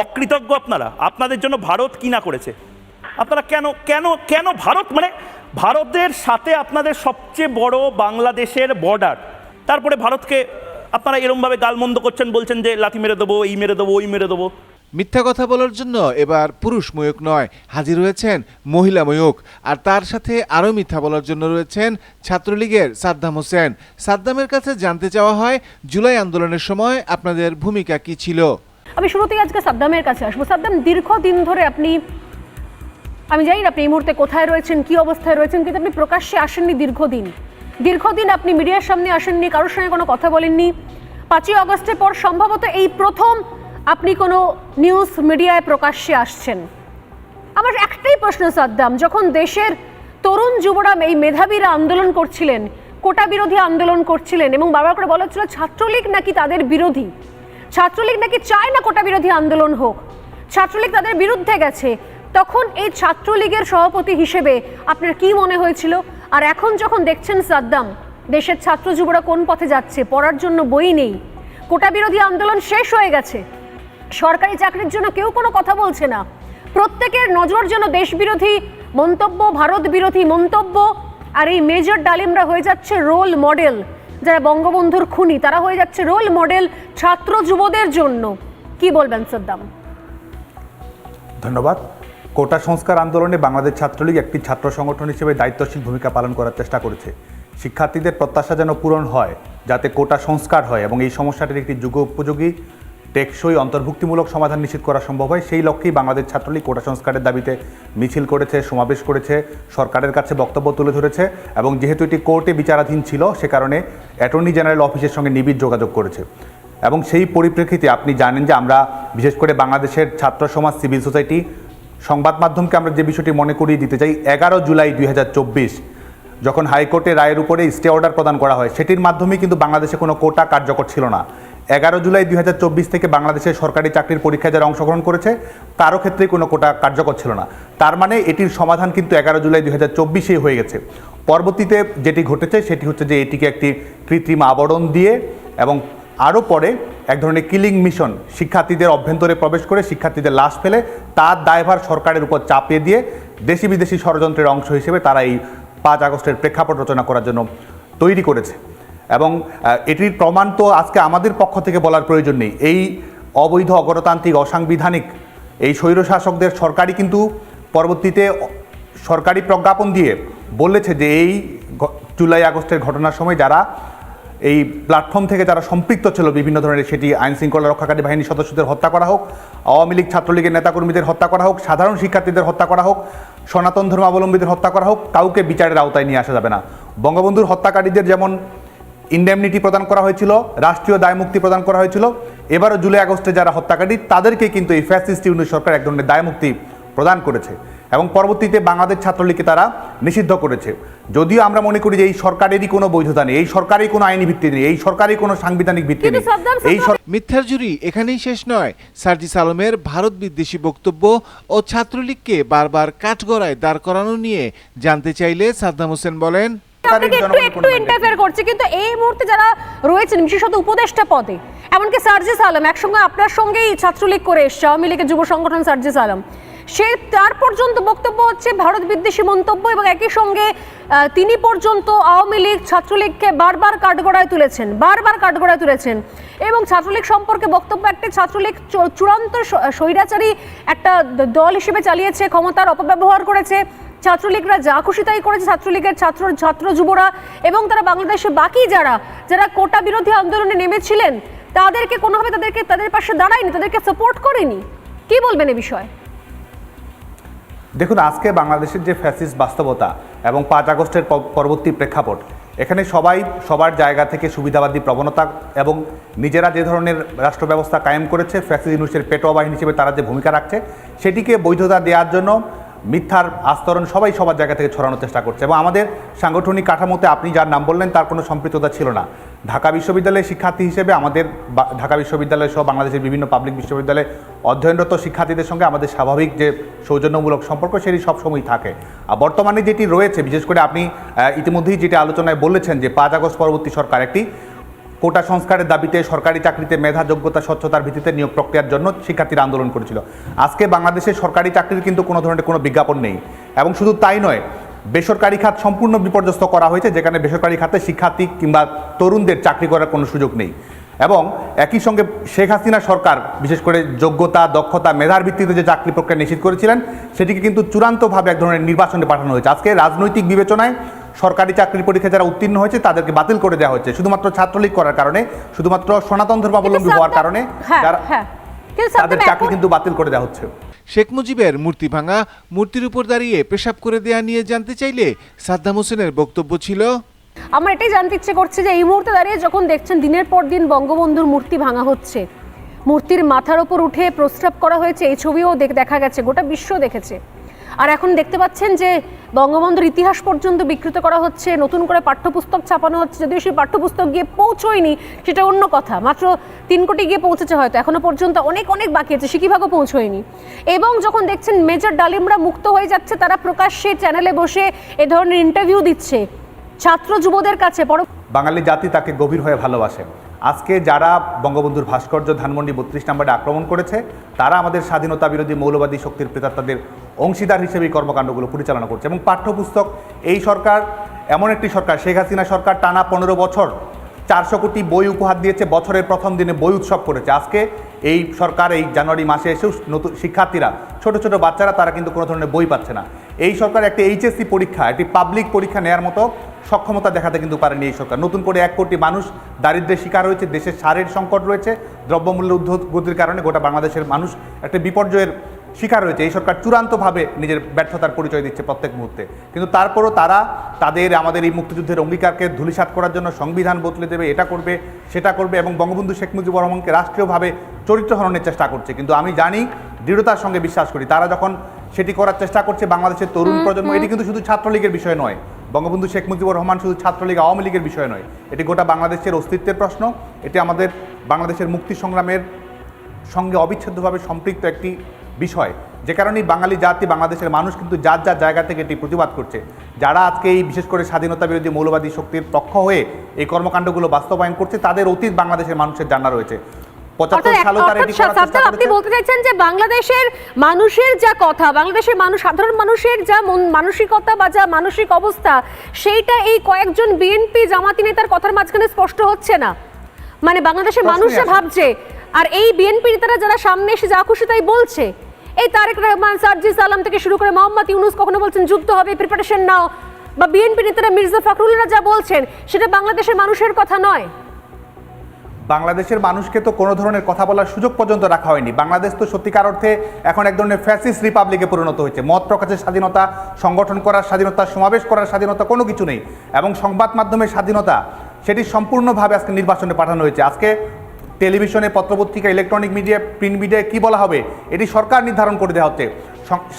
অকৃতজ্ঞ আপনারা। আপনাদের জন্য ভারত কি না করেছে? আপনারা কেন কেন কেন ভারত? মানে ভারতের সাথে আপনাদের সবচেয়ে বড় বাংলাদেশের বর্ডার তারপরে ভারতকে আপনারা এরমভাবে গালমন্দ করছেন, বলছেন যে লাথি মেরে দেবো, এই মেরে দেবো, ওই মেরে দেবো। মিথ্যা কথা বলার জন্য এবার পুরুষ ময়ূক নয়, হাজির হয়েছেন মহিলা ময়ূক। আর তার সাথে আরও মিথ্যা বলার জন্য রয়েছেন ছাত্রলীগের সাদ্দাম হোসেন। সাদ্দামের কাছে জানতে চাওয়া হয়, জুলাই আন্দোলনের সময় আপনাদের ভূমিকা কি ছিল? আমি শুরুতেই আজকে সাদ্দামের কাছে আসব। সাদ্দাম, দীর্ঘদিন ধরে আপনি, আমি জানি আপনি এই মুহূর্তে কোথায় রয়েছেন, কি অবস্থায় রয়েছেন, কিন্তু আপনি প্রকাশ্যে আসেননি দীর্ঘদিন। দীর্ঘদিন আপনি মিডিয়ার সামনে আসেননি, কারোর সঙ্গে কোনো কথা বলেননি। পাঁচই অগস্টের পর সম্ভবত এই প্রথম আপনি কোনো নিউজ মিডিয়ায় প্রকাশ্যে আসছেন। আমার একটাই প্রশ্ন, সাদ্দাম, যখন দেশের তরুণ যুবরাম, এই মেধাবীরা আন্দোলন করছিলেন, কোটা বিরোধী আন্দোলন করছিলেন এবং বারবার করে বলা হচ্ছিল ছাত্রলীগ নাকি তাদের বিরোধী ছাত্রলীগ নাকি চায় না কোটা বিরোধী আন্দোলন হোক? ছাত্রলীগ তাদের বিরুদ্ধে গেছে। তখন এই ছাত্রলীগের সভাপতি হিসেবে আপনার কি মনে হয়েছিল? আর এখন যখন দেখছেন সাদ্দাম, দেশের ছাত্র যুবরা কোন পথে যাচ্ছে, পড়ার জন্য বই নেই, কোটা বিরোধী আন্দোলন শেষ হয়ে গেছে। সরকারি চাকরির জন্য কেউ কোনো কথা বলছে না। প্রত্যেকের নজর যেন দেশবিরোধী মন্তব্য ভারত বিরোধী মন্তব্য, আর এই মেজর ডালিমরা হয়ে যাচ্ছে রোল মডেল যারা বঙ্গবন্ধুর খুনি, তারা হয়ে যাচ্ছে রোল মডেল ছাত্র যুবদের জন্য। কি বলবেন সদ্দাম? ধন্যবাদ। কোটা সংস্কার আন্দোলনে বাংলাদেশ ছাত্রলীগ একটি ছাত্র সংগঠন হিসেবে দায়িত্বশীল ভূমিকা পালন করার চেষ্টা করেছে। শিক্ষার্থীদের প্রত্যাশা যেন পূরণ হয়, যাতে কোটা সংস্কার হয় এবং এই সমস্যাটির একটি যুগ উপযোগী টেকসই অন্তর্ভুক্তিমূলক সমাধান নিশ্চিত করা সম্ভব হয়। সেই লক্ষ্যেই বাংলাদেশ ছাত্রলীগ কোটা সংস্কারের দাবিতে মিছিল করেছে, সমাবেশ করেছে, সরকারের কাছে বক্তব্য তুলে ধরেছে এবং যেহেতু এটি কোর্টে বিচারাধীন ছিল, সে কারণে অ্যাটর্নি জেনারেল অফিসের সঙ্গে নিবিড় যোগাযোগ করেছে। এবং সেই পরিপ্রেক্ষিতে আপনি জানেন যে আমরা, বিশেষ করে বাংলাদেশের ছাত্র সমাজ, সিভিল সোসাইটি, সংবাদ মাধ্যমকে আমরা যে বিষয়টি মনে করিয়ে দিতে চাই, এগারো জুলাই দুই হাজার চব্বিশ, যখন হাইকোর্টে রায়ের উপরে স্টে অর্ডার প্রদান করা হয়, সেটির মাধ্যমে কিন্তু বাংলাদেশে কোনো কোটা কার্যকর ছিল না। এগারো জুলাই দুই হাজার চব্বিশ থেকে বাংলাদেশের সরকারি চাকরির পরীক্ষায় যারা অংশগ্রহণ করেছে, কারও ক্ষেত্রে কোনো কোটা কার্যকর ছিল না। তার মানে এটির সমাধান কিন্তু এগারো জুলাই দুই হাজার হয়ে গেছে। পরবর্তীতে যেটি ঘটেছে, সেটি হচ্ছে যে এটিকে একটি কৃত্রিম আবরণ দিয়ে এবং আরও পরে এক ধরনের কিলিং মিশন শিক্ষার্থীদের অভ্যন্তরে প্রবেশ করে শিক্ষার্থীদের লাশ ফেলে, তার দায়ভার সরকারের উপর চাপিয়ে দিয়ে দেশি বিদেশি ষড়যন্ত্রের অংশ হিসেবে তারা এই পাঁচ আগস্টের প্রেক্ষাপট রচনা করার জন্য তৈরি করেছে। এবং এটির প্রমাণ তো আজকে আমাদের পক্ষ থেকে বলার প্রয়োজন নেই। এই অবৈধ অগণতান্ত্রিক, অসাংবিধানিক এই স্বৈরশাসকদের সরকারই কিন্তু পরবর্তীতে সরকারি প্রজ্ঞাপন দিয়ে বলেছে যে এই জুলাই আগস্টের ঘটনার সময় যারা এই প্ল্যাটফর্ম থেকে যারা সম্পৃক্ত ছিল, বিভিন্ন ধরনের সেটি আইন শৃঙ্খলা রক্ষাকারী বাহিনীর সদস্যদের হত্যা করা হোক, আওয়ামী লীগ ছাত্রলীগের নেতাকর্মীদের হত্যা করা হোক, সাধারণ শিক্ষার্থীদের হত্যা করা হোক, সনাতন ধর্মাবলম্বীদের হত্যা করা হোক, কাউকে বিচারের আওতায় নিয়ে আসা যাবে না। বঙ্গবন্ধুর হত্যাকারীদের যেমন ইন্ডেমনিটি প্রদান করা হয়েছিল রাষ্ট্রীয় দায়মুক্তি প্রদান করা হয়েছিল। এবারও জুলাই আগস্টে যারা হত্যাকারী তাদেরকে কিন্তু এই ফ্যাসিস্ট ইউনিট সরকার এক ধরনের দায়মুক্তি প্রদান করেছে এবং পরবর্তীতে বাংলাদেশ ছাত্রলীগকে তারা নিষিদ্ধ করেছে। যদিও আমরা মনে করি যে এই সরকারেরই কোনো বৈধতা নেই এই সরকারেরই কোনো আইনি ভিত্তি নেই এই সরকারই কোনো সাংবিধানিক ভিত্তি নেই। এই মিথ্যার জুরি এখানেই শেষ নয়। সার্জিস আলমের ভারত বিদ্বেষী বক্তব্য ও ছাত্রলীগকে বারবার কাঠগড়ায় দাঁড় করানো নিয়ে জানতে চাইলে সাদ্দাম হোসেন বলেন আপনাকে একটু একটু ইন্টারফেয়ার করছে কিন্তু এই মুহূর্তে যারা রয়েছেন বিশেষত উপদেষ্টা পদে এমনকি সার্জিস আলম একসঙ্গে আপনার সঙ্গেই ছাত্রলীগ করে এসছে আওয়ামী লীগের যুব সংগঠন সার্জিস আলম। সে তার পর্যন্ত বক্তব্য হচ্ছে ভারত বিদ্বেষী মন্তব্য এবং একই সঙ্গে তিনি পর্যন্ত আওয়ামী লীগ ছাত্রলীগকে বারবার কাঠগড়ায় তুলেছেন বারবার কাঠগড়ায় তুলেছেন। এবং ছাত্রলীগ সম্পর্কে বক্তব্য একটি ছাত্রলীগ চূড়ান্ত স্বৈরাচারী একটা দল হিসেবে চালিয়েছে ক্ষমতার অপব্যবহার করেছে। ছাত্রলীগরা যা খুশি তাই করেছে। ছাত্রলীগের ছাত্র ছাত্র যুবরা এবং তারা বাংলাদেশে বাকি যারা যারা কোটা বিরোধী আন্দোলনে নেমেছিলেন, তাদেরকে কোনোভাবে তাদেরকে, তাদের পাশে দাঁড়ায়নি, তাদেরকে সাপোর্ট করেনি? কি বলবেন এ বিষয়ে? দেখুন, আজকে বাংলাদেশের যে ফ্যাসিস বাস্তবতা এবং পাঁচ আগস্টের পরবর্তী প্রেক্ষাপট, এখানে সবাই সবার জায়গা থেকে সুবিধাবাদী প্রবণতা এবং নিজেরা যে ধরনের রাষ্ট্র ব্যবস্থা কায়েম করেছে ফ্যাসিস্ট ইউনিটের পেটোয়া বাহিনী হিসেবে তারা যে ভূমিকা রাখছে, সেটিকে বৈধতা দেওয়ার জন্য মিথ্যার আস্তরণ সবাই সবার জায়গা থেকে ছড়ানোর চেষ্টা করছে এবং আমাদের সাংগঠনিক কাঠামোতে আপনি যার নাম বললেন তার কোনো সম্পৃক্ততা ছিল না। ঢাকা বিশ্ববিদ্যালয়ের শিক্ষার্থী হিসেবে আমাদের ঢাকা বিশ্ববিদ্যালয় সহ বাংলাদেশের বিভিন্ন পাবলিক বিশ্ববিদ্যালয়ে অধ্যয়নরত শিক্ষার্থীদের সঙ্গে আমাদের স্বাভাবিক যে সৌজন্যমূলক সম্পর্ক সেটি সবসময় থাকে। আর বর্তমানে যেটি রয়েছে, বিশেষ করে আপনি ইতিমধ্যেই যেটি আলোচনায় বলেছেন যে পাঁচ আগস্ট পরবর্তী সরকার একটি কোটা সংস্কারের দাবিতে সরকারি চাকরিতে মেধা, যোগ্যতা, স্বচ্ছতার ভিত্তিতে নিয়োগ প্রক্রিয়ার জন্য শিক্ষার্থীরা আন্দোলন করেছিল। আজকে বাংলাদেশের সরকারি চাকরির কিন্তু কোনো ধরনের কোনো বিজ্ঞাপন নেই। এবং শুধু তাই নয়, বেসরকারি খাত সম্পূর্ণ বিপর্যস্ত করা হয়েছে, যেখানে বেসরকারি খাতে শিক্ষার্থী কিংবা তরুণদের চাকরি করার কোনো সুযোগ নেই। এবং একই সঙ্গে শেখ হাসিনা সরকার, বিশেষ করে যোগ্যতা, দক্ষতা, মেধার ভিত্তিতে যে চাকরি প্রক্রিয়া নিশ্চিত করেছিলেন, সেটিকে কিন্তু চূড়ান্তভাবে এক ধরনের নির্বাচনে পাঠানো হয়েছে। আজকে রাজনৈতিক বিবেচনায় সরকারি চাকরির পরীক্ষা যারা উত্তীর্ণ হয়েছে তাদেরকে বাতিল করে দেওয়া হচ্ছে শুধুমাত্র ছাত্রলীগ করার কারণে শুধুমাত্র সনাতন ধর্মাবলম্বী হওয়ার কারণে হ্যাঁ হ্যাঁ। তাদের চাকরি কিন্তু বাতিল করে দেওয়া হচ্ছে। শেখ মুজিবের মূর্তি ভাঙা মূর্তির উপর দাঁড়িয়ে পেশাব করে দেয়া নিয়ে জানতে চাইলে সাদ্দাম হোসেনের বক্তব্য ছিল আমার এটাই জানতে ইচ্ছে করছে যে এই মুহূর্তে দাঁড়িয়ে যখন দেখছেন দিনের পর দিন বঙ্গবন্ধুর মূর্তি ভাঙা হচ্ছে মূর্তির মাথার ওপর উঠে প্রস্রাব করা হয়েছে এই ছবিও দেখ- দেখা গেছে গোটা বিশ্ব দেখেছে। আর এখন দেখতে পাচ্ছেন যে বঙ্গবন্ধুর ইতিহাস পর্যন্ত বিকৃত করা হচ্ছে, নতুন করে পাঠ্যপুস্তক ছাপানো হচ্ছে, যদিও সেই পাঠ্যপুস্তক গিয়ে পৌঁছয়নি, সেটা অন্য কথা। মাত্র তিন কোটি গিয়ে পৌঁছেছে হয়তো, এখনও পর্যন্ত অনেক অনেক বাকি আছে সিকিভাগও পৌঁছয়নি? এবং যখন দেখছেন মেজর ডালিমরা মুক্ত হয়ে যাচ্ছে, তারা প্রকাশ্যে চ্যানেলে বসে এ ধরনের ইন্টারভিউ দিচ্ছে, ছাত্র যুবদের কাছে বড় বাঙালি জাতি তাকে গভীর হয়ে ভালোবাসে। আজকে যারা বঙ্গবন্ধুর ভাস্কর্য ধানমন্ডি বত্রিশ নম্বরে আক্রমণ করেছে, তারা আমাদের স্বাধীনতা বিরোধী মৌলবাদী শক্তির প্রেতাত্মাদের অংশীদার হিসেবে এই কর্মকাণ্ডগুলো পরিচালনা করছে এবং পাঠ্যপুস্তক, এই সরকার, এমন একটি সরকার, শেখ হাসিনা সরকার টানা পনেরো বছর চারশো কোটি বই উপহার দিয়েছে, বছরের প্রথম দিনে বই উৎসব করেছে। আজকে এই সরকার এই জানুয়ারি মাসে এসেও নতুন শিক্ষার্থীরা, ছোট ছোট বাচ্চারা তারা কিন্তু কোনো ধরনের বই পাচ্ছে না। এই সরকার একটি এইচএসসি পরীক্ষা, একটি পাবলিক পরীক্ষা নেওয়ার মতো সক্ষমতা দেখাতে কিন্তু পারেনি এই সরকার। নতুন করে এক কোটি মানুষ দারিদ্র্যের শিকার হয়েছে দেশের সারের সংকট রয়েছে দ্রব্যমূল্যের ঊর্ধ্বগতির কারণে গোটা বাংলাদেশের মানুষ একটা বিপর্যয়ের শিকার হয়েছে। এই সরকার চূড়ান্তভাবে নিজের ব্যর্থতার পরিচয় দিচ্ছে প্রত্যেক মুহূর্তে। কিন্তু তারপরও তারা তাদের আমাদের এই মুক্তিযুদ্ধের অঙ্গীকারকে ধূলিসাৎ করার জন্য সংবিধান বদলে দেবে এটা করবে সেটা করবে এবং বঙ্গবন্ধু শেখ মুজিবুর রহমানকে রাষ্ট্রীয়ভাবে চরিত্র হরণের চেষ্টা করছে। কিন্তু আমি জানি দৃঢ়তার সঙ্গে বিশ্বাস করি তারা যখন সেটি করার চেষ্টা করছে বাংলাদেশের তরুণ প্রজন্ম এটি কিন্তু শুধু ছাত্রলীগের বিষয় নয় বঙ্গবন্ধু শেখ মুজিবুর রহমান শুধু ছাত্রলীগ, আওয়ামী লীগের বিষয় নয়। এটি গোটা বাংলাদেশের অস্তিত্বের প্রশ্ন। এটি আমাদের বাংলাদেশের মুক্তি সংগ্রামের সঙ্গে অবিচ্ছেদ্যভাবে সম্পৃক্ত একটি বিষয়। যে কারণেই বাঙালি জাতি, বাংলাদেশের মানুষ কিন্তু যার যার জায়গা থেকে এটি প্রতিবাদ করছে। যারা আজকে এই বিশেষ করে স্বাধীনতা বিরোধী মৌলবাদী শক্তির পক্ষ হয়ে এই কর্মকাণ্ডগুলো বাস্তবায়ন করছে, তাদের অতীত বাংলাদেশের মানুষের জানা রয়েছে। আপনি বলতে চাইছেন যে বাংলাদেশের মানুষের যা কথা বাংলাদেশের মানুষ সাধারণ মানুষের যা মানসিকতা বা যা মানসিক অবস্থা সেইটা এই কয়েকজন বিএনপি জামাতি নেতার কথার মাঝখানে স্পষ্ট হচ্ছে না। মানে বাংলাদেশের মানুষরা ভাবছে আর এই বিএনপি নেতারা যারা সামনে এসে যা খুশি তাই বলছে। এই তারেক রহমান সার্জিস আলম থেকে শুরু করে মোহাম্মদ ইউনুস কখনো বলছেন যুদ্ধ হবে প্রিপারেশন নাও বা বিএনপি নেতারা মির্জা ফখরুলরা যা বলছেন সেটা বাংলাদেশের মানুষের কথা নয়। বাংলাদেশের মানুষকে তো কোনো ধরনের কথা বলার সুযোগ পর্যন্ত রাখা হয়নি। বাংলাদেশ তো সত্যিকার অর্থে এখন এক ধরনের ফ্যাসিস রিপাবলিকে পরিণত হয়েছে। মত প্রকাশের স্বাধীনতা, সংগঠন করার স্বাধীনতা, সমাবেশ করার স্বাধীনতা কোনো কিছু নেই। এবং সংবাদ মাধ্যমের স্বাধীনতা, সেটি সম্পূর্ণভাবে আজকে নির্বাচনে পাঠানো হয়েছে। আজকে টেলিভিশনে পত্রপত্রিকা ইলেকট্রনিক মিডিয়া প্রিন্ট মিডিয়ায় কী বলা হবে? এটি সরকার নির্ধারণ করে দেওয়া হচ্ছে।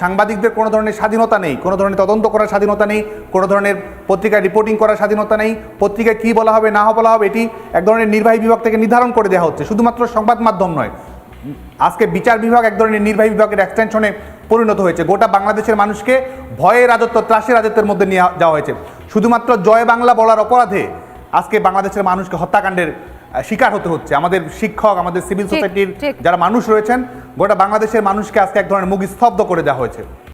সাংবাদিকদের কোনো ধরনের স্বাধীনতা নেই, কোনো ধরনের তদন্ত করার স্বাধীনতা নেই, কোনো ধরনের পত্রিকায় রিপোর্টিং করার স্বাধীনতা নেই। পত্রিকায় কী বলা হবে, না বলা হবে, এটি এক ধরনের নির্বাহী বিভাগ থেকে নির্ধারণ করে দেওয়া হচ্ছে। শুধুমাত্র সংবাদ মাধ্যম নয়, আজকে বিচার বিভাগ এক ধরনের নির্বাহী বিভাগের এক্সটেনশনে পরিণত হয়েছে। গোটা বাংলাদেশের মানুষকে ভয়ে রাজত্ব ত্রাসের রাজত্বের মধ্যে নিয়ে যাওয়া হয়েছে। শুধুমাত্র জয় বাংলা বলার অপরাধে আজকে বাংলাদেশের মানুষকে হত্যাকাণ্ডের শিকার হতে হচ্ছে। আমাদের শিক্ষক আমাদের সিভিল সোসাইটির যারা মানুষ রয়েছেন গোটা বাংলাদেশের মানুষকে আজকে এক ধরনের মুখ স্তব্ধ করে দেওয়া হয়েছে।